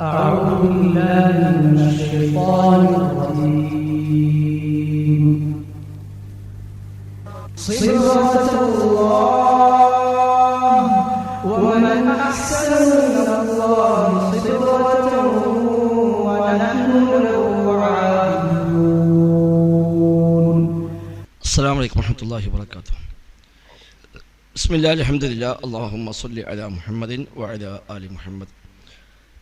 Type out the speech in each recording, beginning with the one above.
أعوذ بالله من الشيطان الرجيم. صبغة الله ومن أحسن من الله صبغة ونحن له عابدون. السلام عليكم ورحمة الله وبركاته. بسم الله الحمد لله. اللهم صل على محمد وعلى آل محمد.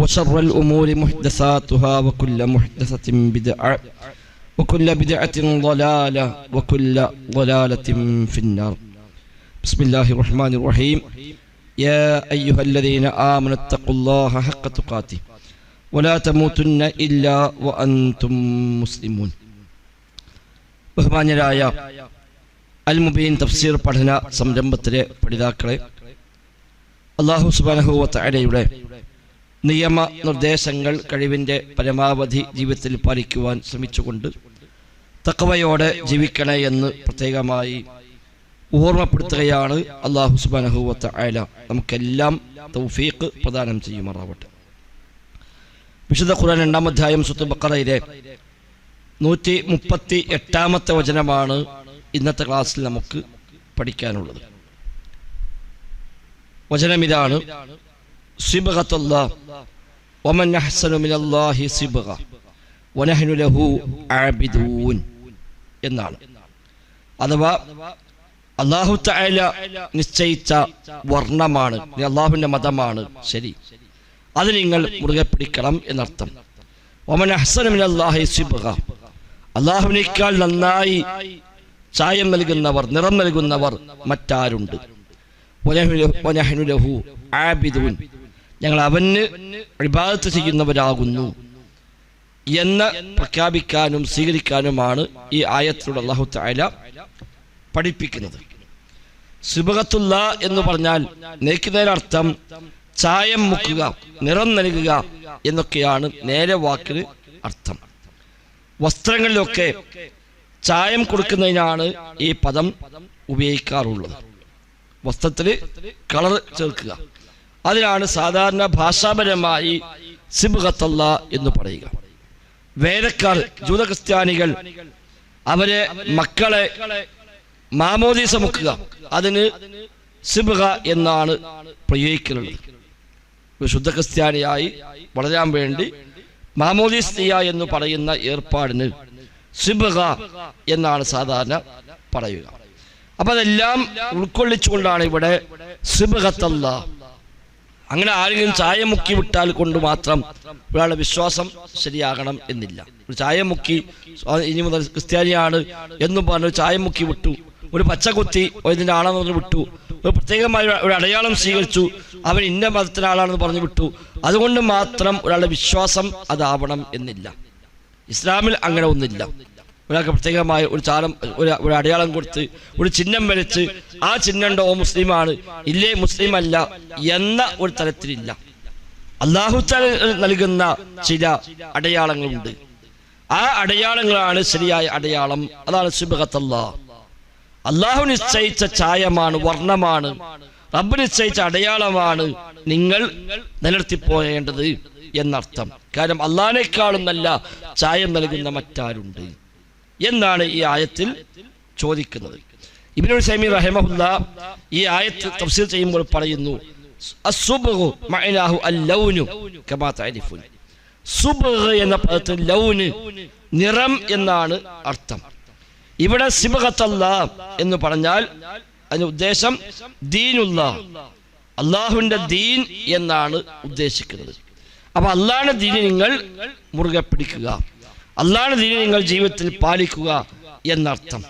وشر الأمور محدثاتها وكل محدثة بدعة وكل بدعة ضلالة وكل ضلالة في النار بسم الله الرحمن الرحيم يا أيها الذين آمنوا اتقوا الله حق تقاته ولا تموتن إلا وأنتم مسلمون ബഹുമാന്യരായ അൽ മുബീൻ തഫ്സീർ പഠന സംരംഭത്തിലെ പഠിതാക്കളെ അള്ളാഹു സുബാനഹുവത്തയുടെ നിയമ നിർദ്ദേശങ്ങൾ കഴിവിന്റെ പരമാവധി ജീവിതത്തിൽ പാലിക്കുവാൻ ശ്രമിച്ചുകൊണ്ട് തക്കവയോടെ ജീവിക്കണേ എന്ന് പ്രത്യേകമായി ഓർമ്മപ്പെടുത്തുകയാണ് അള്ളാഹു സുബാനഹുവത്ത് അയല നമുക്കെല്ലാം തൗഫീഖ് പ്രദാനം ചെയ്യുമാറാവട്ടെ. വിശുദ്ധ ഖുറാൻ രണ്ടാം അധ്യായം സുത്ത് ബക്കറയിലെ നൂറ്റി മുപ്പത്തി എട്ടാമത്തെ വചനമാണ് ഇന്നത്തെ ക്ലാസ്സിൽ നമുക്ക് പഠിക്കാനുള്ളത്. വചനം ഇതാണ് സിബഗത്തുല്ലാ വമൻ من മിനല്ലാഹി സിബഗ വനഹ്നു ലഹു ആബിദൂൻ എന്നാണ്. അഥവാ അള്ളാഹു തആല നിശ്ചയിച്ച വർണമാണ് അള്ളാഹുവിന്റെ മതമാണ് ശരി. അത് നിങ്ങൾ മുറുകെ പിടിക്കണം എന്നർത്ഥം. ഒമൻ അഹ്സനു മിനല്ലാഹി സിബഗ അള്ളാഹുവിനേക്കാൾ നന്നായി ചായം നൽകുന്നവർ നിറം നൽകുന്നവർ മറ്റാരുണ്ട്? ആബിദൂൻ ഞങ്ങൾ അവന് വിഭാഗത്ത് ചെയ്യുന്നവരാകുന്നു എന്ന് പ്രഖ്യാപിക്കാനും സ്വീകരിക്കാനുമാണ് ഈ ആയത്തിലൂടെ അള്ളാഹു തആല പഠിപ്പിക്കുന്നത്. സുബകത്തുള്ള എന്ന് പറഞ്ഞാൽ നേക്കുന്നതിനർത്ഥം ചായം മുക്കുക നിറം നൽകുക എന്നൊക്കെയാണ് നേരെ വാക്കിന് അർത്ഥം. വസ്ത്രങ്ങളിലൊക്കെ ചായം കൊടുക്കുന്നതിനാണ് ഈ പദം ഉപയോഗിക്കാറുള്ളത്. വസ്ത്രത്തിൽ കളർ ചേർക്കുക. അതിനാണ് സാധാരണ ഭാഷാപരമായി സിബുഖത്തല്ല എന്ന് പറയുക. വേദക്കാർ ജൂത ക്രിസ്ത്യാനികൾ അവരെ മക്കളെ മാമോദീസ മുക്കുക അതിന് സിബ്ഹ എന്നാണ് പ്രയോഗിക്കുന്നത് ശുദ്ധ ക്രിസ്ത്യാനിയായി വളരാൻ വേണ്ടി മാമോദീസ്തിയ എന്ന് പറയുന്ന ഏർപ്പാടിന് സിബ്ഹ എന്നാണ് സാധാരണ പറയുക. അപ്പൊ അതെല്ലാം ഉൾക്കൊള്ളിച്ചുകൊണ്ടാണ് ഇവിടെ സിബുഖത്തല്ല അങ്ങനെ ആരെങ്കിലും ചായ മുക്കി വിട്ടാൽ കൊണ്ട് മാത്രം ഒരാളുടെ വിശ്വാസം ശരിയാകണം എന്നില്ല. ഒരു ചായ മുക്കി ഇനി മുതൽ ക്രിസ്ത്യാനിയാണ് എന്നും പറഞ്ഞു ചായ മുക്കി വിട്ടു. ഒരു പച്ച കുത്തി ഇതിന്റെ ആളെന്ന് പറഞ്ഞു വിട്ടു. ഒരു പ്രത്യേകമായ ഒരു അടയാളം സ്വീകരിച്ചു. അവൻ ഇന്ന മതത്തിലെ ആളാണെന്ന് പറഞ്ഞു വിട്ടു. അതുകൊണ്ട് മാത്രം ഒരാളുടെ വിശ്വാസം അതാവണം എന്നില്ല. ഇസ്ലാമിൽ അങ്ങനെ ഒന്നില്ല ഒരാൾക്ക് പ്രത്യേകമായ ഒരു ചാരം ഒരു ഒരു അടയാളം കൊടുത്ത് ഒരു ചിഹ്നം വരച്ച് ആ ചിഹ്നം ഓ മുസ്ലിമാണ്? ഇല്ലേ മുസ്ലിം അല്ല എന്ന ഒരു തരത്തിലില്ല. അള്ളാഹു നൽകുന്ന ചില അടയാളങ്ങളുണ്ട്. ആ അടയാളങ്ങളാണ് ശരിയായ അടയാളം. അതാണ് സുബകത്തല്ലാ അള്ളാഹു നിശ്ചയിച്ച ചായമാണ് വർണമാണ് റബ്ബ് നിശ്ചയിച്ച അടയാളമാണ് നിങ്ങൾ നിലനിർത്തിപ്പോയേണ്ടത് എന്നർത്ഥം. കാരണം അള്ളാഹിനേക്കാളും നല്ല ചായം നൽകുന്ന മറ്റാരുണ്ട്. എന്നാണ് ഈ ആയത്തിൽ ചോദിക്കുന്നത്. ഇബിനുൽ സൈമി റഹമഹുല്ല ഈ ആയത്ത് തഫ്സീർ ചെയ്യുമ്പോൾ പറയുന്നു എന്ന പദത്തിൽ ലൗന് നിറം എന്നാണ് അർത്ഥം. ഇവിടെ സിബഹത്തല്ല എന്ന് പറഞ്ഞാൽ അതിന് ഉദ്ദേശം ദീനുള്ള അള്ളാഹുവിന്റെ ദീൻ എന്നാണ് ഉദ്ദേശിക്കുന്നത്. അപ്പൊ അള്ളാഹുടെ ദീനി നിങ്ങൾ മുറുകെ പിടിക്കുക. അള്ളാഹുടെ ദീന് നിങ്ങൾ ജീവിതത്തിൽ പാലിക്കുക എന്നർത്ഥം.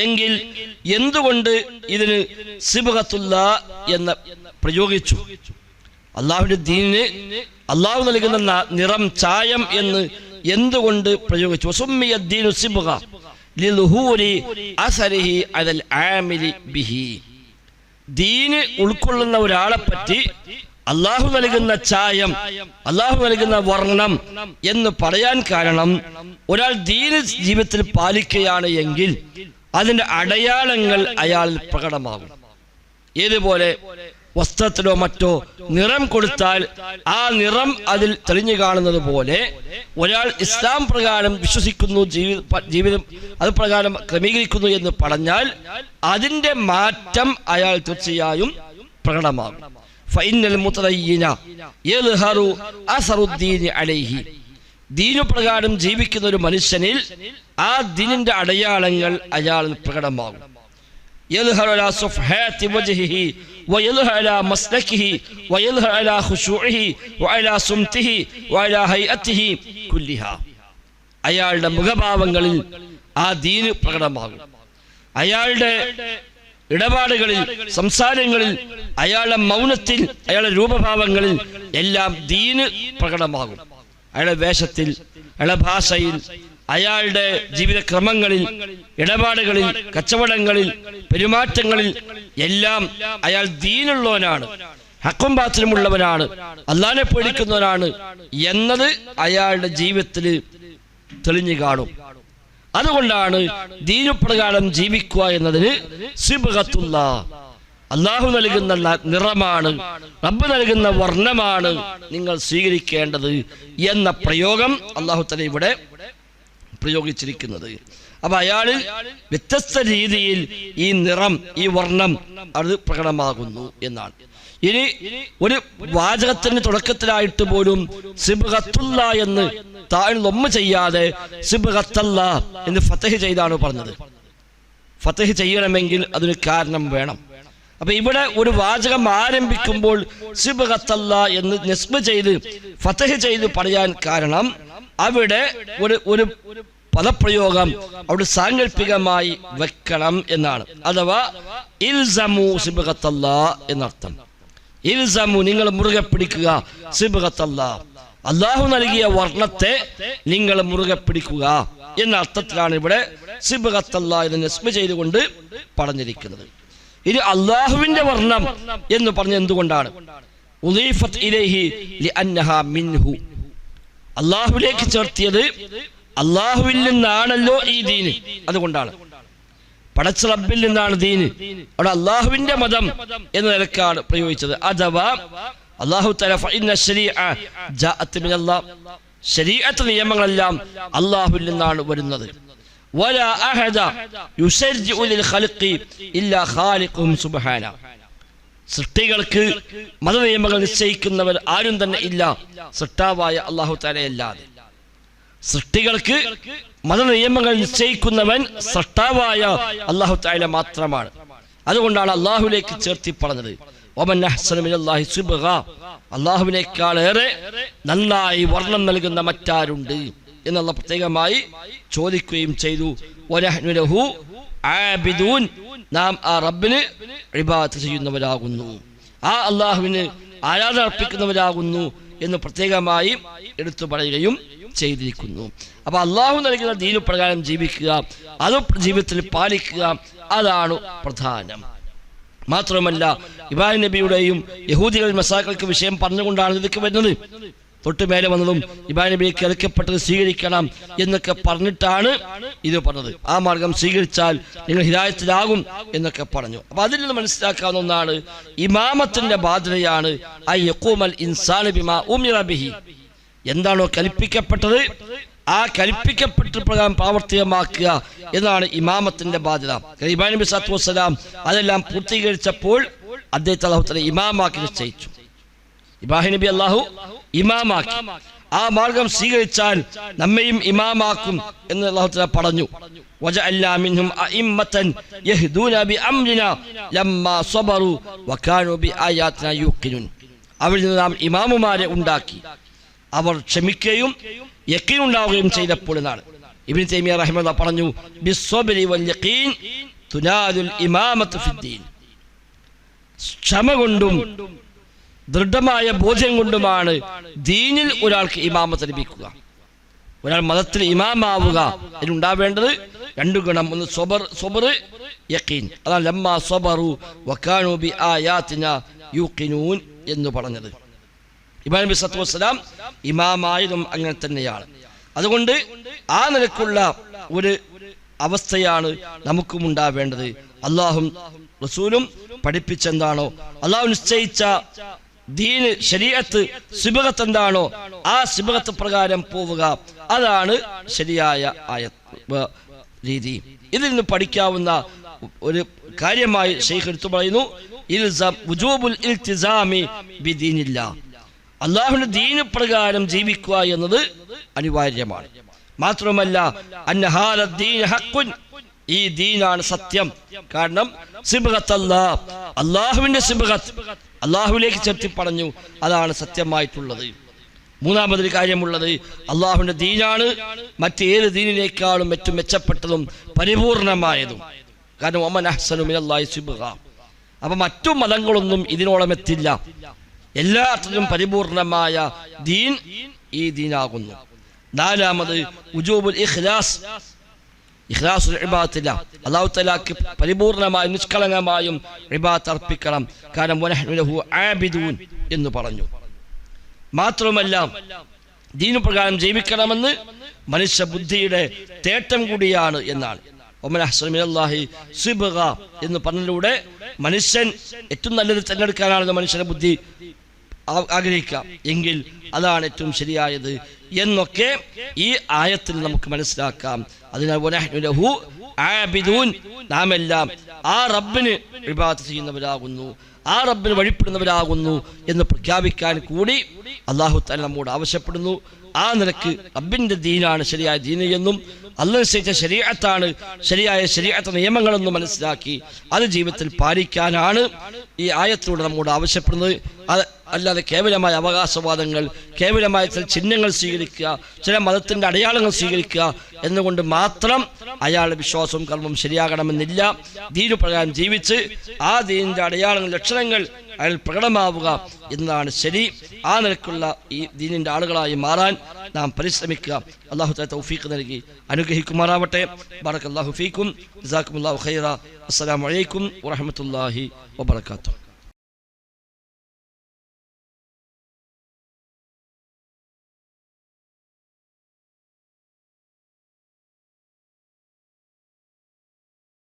എങ്കിൽ എന്തുകൊണ്ട് ഇതിന് സിബഹത്തുല്ല എന്ന് പ്രയോഗിച്ചു? അള്ളാഹുവിന്റെ ദീനിന് അള്ളാഹു നൽകുന്ന നിറം ചായം എന്ന് എന്തുകൊണ്ട് പ്രയോഗിച്ചു? ദീന് ഉൾക്കൊള്ളുന്ന ഒരാളെ പറ്റി അള്ളാഹു നൽകുന്ന ചായം അള്ളാഹു നൽകുന്ന വർണം എന്ന് പറയാൻ കാരണം ഒരാൾ ദീന ജീവിതത്തിൽ പാലിക്കുകയാണ് എങ്കിൽ അതിന്റെ അടയാളങ്ങൾ അയാൾ പ്രകടമാകും. ഏതുപോലെ വസ്ത്രത്തിലോ മറ്റോ നിറം കൊടുത്താൽ ആ നിറം അതിൽ തെളിഞ്ഞു കാണുന്നത് പോലെ ഒരാൾ ഇസ്ലാം പ്രകാരം വിശ്വസിക്കുന്നു ജീവിത അത് പ്രകാരം ക്രമീകരിക്കുന്നു എന്ന് പറഞ്ഞാൽ അതിന്റെ മാറ്റം അയാൾ തീർച്ചയായും പ്രകടമാകും. ഫൈനൽ മുത്തലയ്യന ഏൽഹറു അസറുദ്ദീൻ അലൈഹി. ദീനു പ്രകാരം ജീവിക്കുന്ന ഒരു മനുഷ്യനിൽ ആ ദീനിന്റെ അടയാളങ്ങൾ അയാളിൽ പ്രകടമാകും. അയാളുടെ മുഖഭാവങ്ങളിൽ ആ ദീന് പ്രകടമാകും. അയാളുടെ ഇടപാടുകളിൽ സംസാരങ്ങളിൽ അയാളുടെ മൗനത്തിൽ അയാളുടെ രൂപഭാവങ്ങളിൽ എല്ലാം ദീന് പ്രകടമാകും. അയാളുടെ വേഷത്തിൽ അയാളുടെ ഭാഷയിൽ അയാളുടെ ജീവിതക്രമങ്ങളിൽ ഇടപാടുകളിൽ കച്ചവടങ്ങളിൽ പെരുമാറ്റങ്ങളിൽ എല്ലാം അയാൾ ദീനുള്ളവനാണ്. ഹക്കും പാത്രമുള്ളവനാണ്. അള്ളാനെ പേടിക്കുന്നവനാണ്. എന്നത് അയാളുടെ ജീവിതത്തിൽ തെളിഞ്ഞു കാണും. അതുകൊണ്ടാണ് ദീനപ്രകാരം ജീവിക്കുക എന്നതിന് സിബത്തുള്ള അള്ളാഹു നൽകുന്ന നിറമാണ് റബ്ബ് നൽകുന്ന വർണമാണ് നിങ്ങൾ സ്വീകരിക്കേണ്ടത് എന്ന പ്രയോഗം അള്ളാഹു തന്നെ ഇവിടെ പ്രയോഗിച്ചിരിക്കുന്നത്. അപ്പൊ അയാളിൽ വ്യത്യസ്ത രീതിയിൽ ഈ നിറം ഈ വർണം അത് പ്രകടമാകുന്നു എന്നാണ്. ഇനി ഒരു വാചകത്തിന് തുടക്കത്തിലായിട്ട് പോലും സിബ്ഹത്തുള്ള എന്ന് താഴ്ന്നൊമ്മ ചെയ്യാതെ സിബ്ഹത്തല്ല എന്ന് ഫത്തഹ് ചെയ്താണ് പറഞ്ഞത്. ഫത്തഹ് ചെയ്യണമെങ്കിൽ അതിന് കാരണം വേണം. അപ്പൊ ഇവിടെ ഒരു വാചകം ആരംഭിക്കുമ്പോൾ സിബ്ഹത്തല്ല എന്ന് നെസ്ബ് ചെയ്ത് ഫത്തഹ് ചെയ്ത് പറയാൻ കാരണം അവിടെ ഒരു ഒരു പദപ്രയോഗം അവിടെ സാങ്കല്പികമായി വെക്കണം എന്നാണ്. അഥവാ ഇൽസമു സിബ്ഹത്തല്ല എന്നർത്ഥം. ഇൽസമു നിങ്ങൾ മുറുകെ പിടിക്കുക. സിബകത്തല്ല അള്ളാഹു നൽകിയ വർണത്തെ നിങ്ങൾ മുറുകെ പിടിക്കുക എന്ന അർത്ഥത്തിലാണ് ഇവിടെ സിബകത്തല്ല എന്ന് നെസ്ബ് ചെയ്തുകൊണ്ട് പറഞ്ഞിരിക്കുന്നത്. ഇനി അള്ളാഹുവിന്റെ വർണം എന്ന് പറഞ്ഞ എന്തുകൊണ്ടാണ്? മിൻഹു. അല്ലാഹുവിലേക്ക് ചേർത്തിയത് അള്ളാഹുവിൽ നിന്നാണല്ലോ ഈ ദീന്. അതുകൊണ്ടാണ്. പടച്ച നിന്നാണ് ദീന് അവിടെ അള്ളാഹുവിന്റെ മതം എന്ന നിലക്കാണ് പ്രയോഗിച്ചത്. അഥവാ അള്ളാഹു ശരീഅത്ത് നിയമങ്ങളെല്ലാം അള്ളാഹുവിൽ നിന്നാണ് വരുന്നത്. സൃഷ്ടികൾക്ക് മതനിയമങ്ങൾ നിശ്ചയിക്കുന്നവർ ആരും തന്നെ ഇല്ല. സൃഷ്ടാവായ അള്ളാഹു തലയല്ലാതെ സൃഷ്ടികൾക്ക് മതനിയമങ്ങൾ നിശ്ചയിക്കുന്നവൻ സൃഷ്ടാവായ അള്ളാഹു തായ മാത്രമാണ്. അതുകൊണ്ടാണ് അള്ളാഹുലേക്ക് ചേർത്തി പറഞ്ഞത്. അള്ളാഹുവിനേക്കാളേറെ നന്നായി വർണം നൽകുന്ന മറ്റാരുണ്ട് എന്നുള്ള പ്രത്യേകമായി ചോദിക്കുകയും ചെയ്തു. നാം ആ റബ്ബിന് ചെയ്യുന്നവരാകുന്നു. ആ അള്ളാഹുവിന് ആരാധന അർപ്പിക്കുന്നവരാകുന്നു എന്ന് പ്രത്യേകമായി എടുത്തു പറയുകയും ചെയ്തിരിക്കുന്നു. അപ്പൊ അള്ളാഹു നൽകുന്ന ദീനു പ്രകാരം ജീവിക്കുക അത് ജീവിതത്തിൽ പാലിക്കുക അതാണ് പ്രധാനം. മാത്രമല്ല ഇബ്രാഹിം നബിയുടെയും യഹൂദികൾ മസാക്കൾക്ക് വിഷയം പറഞ്ഞുകൊണ്ടാണ് ഇതൊക്കെ വരുന്നത്. തൊട്ട് മേലെ വന്നതും ഇബ്രാഹിം നബിയെ കേൾക്കപ്പെട്ടത് സ്വീകരിക്കണം എന്നൊക്കെ പറഞ്ഞിട്ടാണ് ഇത് പറഞ്ഞത്. ആ മാർഗം സ്വീകരിച്ചാൽ നിങ്ങൾ ഹിതായത്തിലാകും എന്നൊക്കെ പറഞ്ഞു. അപ്പൊ അതിൽ നിന്ന് മനസ്സിലാക്കാവുന്ന ഒന്നാണ് ഇമാമത്തിന്റെ ബാധ്യതയാണ് ഐ യക്കൂമൽ ഇൻസാൻ ബിമാ ഉമിറ ബിഹി. എന്താണോ കൽപ്പിക്കപ്പെട്ടത്? ആ കൽപ്പിക്കപ്പെട്ട പ്രകാരം പ്രാവർത്തികമാക്കുക എന്നാണ് ഇമാമത്തിന്റെ ബാധ്യത ഇമാൻ നബി സാത്തു വസ്സലാം അതെല്ലാം പൂർത്തീകരിച്ചപ്പോൾ അദ്ദേഹത്തെ അള്ളാഹുത്തല ഇമാമാക്കി നിശ്ചയിച്ചു. ഇബ്രാഹിം നബി അള്ളാഹു ഇമാമാക്കി. ആ മാർഗം സ്വീകരിച്ചാൽ നമ്മയും ഇമാമാക്കും എന്ന് അള്ളാഹുത്തല പറഞ്ഞു. യഹ്ദൂന ബി സബറു വകാനു ബി അവരിൽ നിന്ന് നാം ഇമാമുമാരെ ഉണ്ടാക്കി. അവർ ക്ഷമിക്കുകയും യക്കീനുണ്ടാവുകയും ചെയ്തപ്പോൾ എന്നാണ്. ഇബിൻ തൈമിയ റഹ്മദ പറഞ്ഞു ക്ഷമ കൊണ്ടും ദൃഢമായ ബോധ്യം കൊണ്ടുമാണ് ദീനിൽ ഒരാൾക്ക് ഇമാമത്ത് ലഭിക്കുക. ഒരാൾ മതത്തിൽ ഇമാമാവുക അതിനുണ്ടാവേണ്ടത് രണ്ടു ഗുണം. ഒന്ന് സ്വബർ സ്വബർ യക്കീൻ. അതാണ് ലമ്മ സ്വബറു വക്കാനു ബി യാത്തിന യുക്കിനൂൻ എന്ന് പറഞ്ഞത്. ഇമാം നബി സത്തു വസ്സലാം ഇമാമായതും അങ്ങനെ തന്നെയാണ്. അതുകൊണ്ട് ആ നിലക്കുള്ള ഒരു അവസ്ഥയാണ് നമുക്കും ഉണ്ടാവേണ്ടത്. അള്ളാഹും റസൂലും പഠിപ്പിച്ചെന്താണോ അള്ളാഹു നിശ്ചയിച്ച ദീന് ശരീരത്ത് സിബകത്ത് എന്താണോ ആ സിബകത്ത് പ്രകാരം പോവുക. അതാണ് ശരിയായ ആയ രീതി. ഇതിൽ നിന്ന് പഠിക്കാവുന്ന ഒരു കാര്യമായി ശേഖരിച്ചു എടുത്തു പറയുന്നു ഇൽസം ബിദീനില്ല അള്ളാഹുവിന്റെ ദീന പ്രകാരം ജീവിക്കുക എന്നത് അനിവാര്യമാണ്. മാത്രമല്ല ഈ ദീനാണ് സത്യം. കാരണം സിബഹത്ത് അല്ലാ. അള്ളാഹുവിന്റെ സിബഹത്ത് അള്ളാഹുവിലേക്ക് ചെത്തി പറഞ്ഞു അതാണ് സത്യമായിട്ടുള്ളത്. മൂന്നാമതൊരു കാര്യമുള്ളത് അള്ളാഹുവിന്റെ ദീനാണ് മറ്റേത് ദീനിനേക്കാളും ഏറ്റവും മെച്ചപ്പെട്ടതും പരിപൂർണമായതും. കാരണം ഒമൻ അഹ്സനു മിനല്ലാഹി സിബ്ഗ. അപ്പൊ മറ്റു മതങ്ങളൊന്നും ഇതിനോളം എത്തില്ല. എല്ലാത്തിലും പരിപൂർണമായ ദീൻ ഈ ദീനാകുന്നു. നാലാമത് ഉജൂബുൽ ഇഖ്ലാസ്. ഇഖ്ലാസുൽ പരിപൂർണമായും നിഷ്കളങ്കമായും ഇബാദത്ത് അർപ്പിക്കണം. കാരണം ആബിദൂൻ എന്ന് പറഞ്ഞു. മാത്രമല്ല ദീനു പ്രകാരം ജീവിക്കണമെന്ന് മനുഷ്യ ബുദ്ധിയുടെ തേട്ടം കൂടിയാണ് എന്നാണ്. എന്ന് പറഞ്ഞതിലൂടെ മനുഷ്യൻ ഏറ്റവും നല്ലത് തിരഞ്ഞെടുക്കാനാണ് മനുഷ്യന്റെ ബുദ്ധി. ആഗ്രഹിക്കാം. എങ്കിൽ അതാണ് ഏറ്റവും ശരിയായത് എന്നൊക്കെ ഈ ആയത്തിൽ നമുക്ക് മനസ്സിലാക്കാം. അതിനാൽ നാം എല്ലാം ആ റബ്ബിന് ഇബാദത്ത് ചെയ്യുന്നവരാകുന്നു. ആ റബ്ബിന് വഴിപ്പെടുന്നവരാകുന്നു എന്ന് പ്രഖ്യാപിക്കാൻ കൂടി അള്ളാഹു താല നമ്മോട് ആവശ്യപ്പെടുന്നു. ആ നിലയ്ക്ക് റബ്ബിന്റെ ദീനാണ് ശരിയായ ദീന എന്നും അല്ലനുസരിച്ച ശരീരത്താണ് ശരിയായ ശരീരത്തെ നിയമങ്ങളെന്നും മനസ്സിലാക്കി അത് ജീവിതത്തിൽ പാലിക്കാനാണ് ഈ ആയത്തിലൂടെ നമ്മോട് ആവശ്യപ്പെടുന്നത്. അല്ലാതെ കേവലമായ അവകാശവാദങ്ങൾ കേവലമായ ചില ചിഹ്നങ്ങൾ സ്വീകരിക്കുക ചില മതത്തിന്റെ അടയാളങ്ങൾ സ്വീകരിക്കുക എന്നുകൊണ്ട് മാത്രം അയാളുടെ വിശ്വാസവും കർമ്മവും ശരിയാകണമെന്നില്ല. ദീനു പ്രകാരം ജീവിച്ച് ആ ദീനിന്റെ അടയാളങ്ങൾ ലക്ഷണങ്ങൾ അയാൾ പ്രകടമാവുക എന്നതാണ് ശരി. ആ നിലക്കുള്ള ഈ ദീനിന്റെ ആളുകളായി മാറാൻ നാം പരിശ്രമിക്കുക. അള്ളാഹു താല തൗഫീഖ് നൽകി. അനുഗ്രഹിക്കുമാറാവട്ടെ. ബറക് അള്ളാഹു ഫീക്കും. ജസാക്കും അള്ളാഹു ഖൈറ. അസ്സാം അലൈക്കും വറഹമത്തല്ലാഹി വബർക്കാത്തു